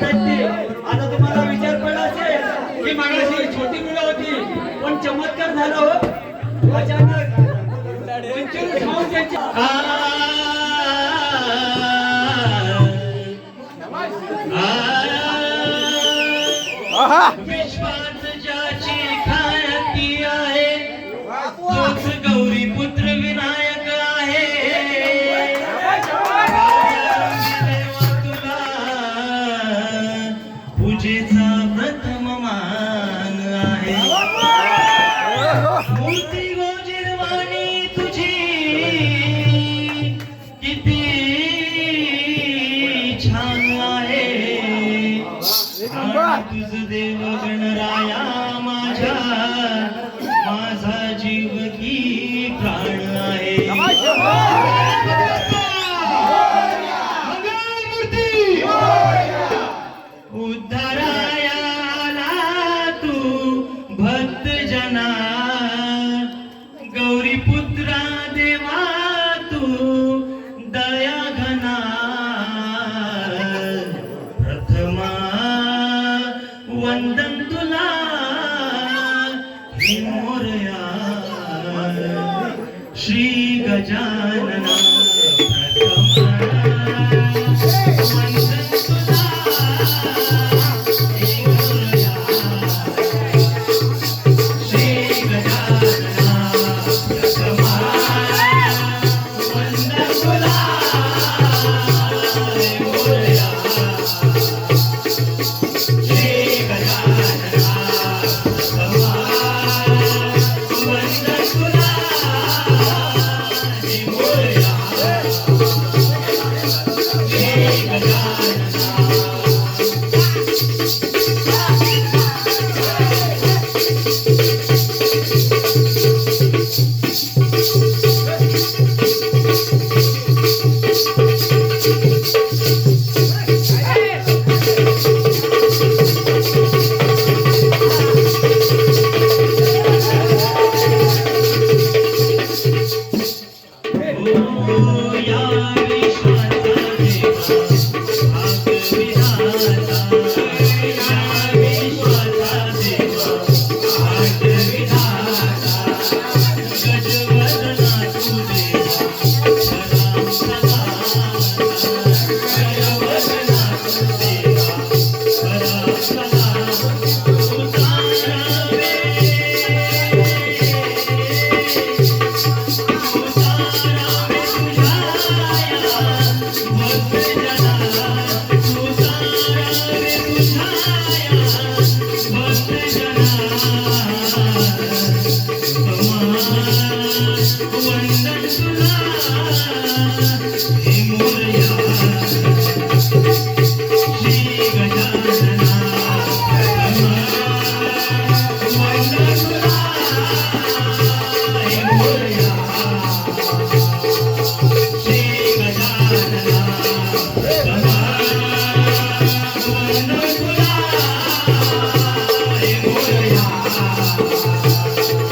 भेटते आता तुम्हाला विचार पडला असेल की माझ्याशी छोटी मुलं होती. पण चमत्कार झाला हो. अचानक. मूर्ती गोजीरवाणी तुझी. किती छान आहे. तुझ देव गणराया माझ्या.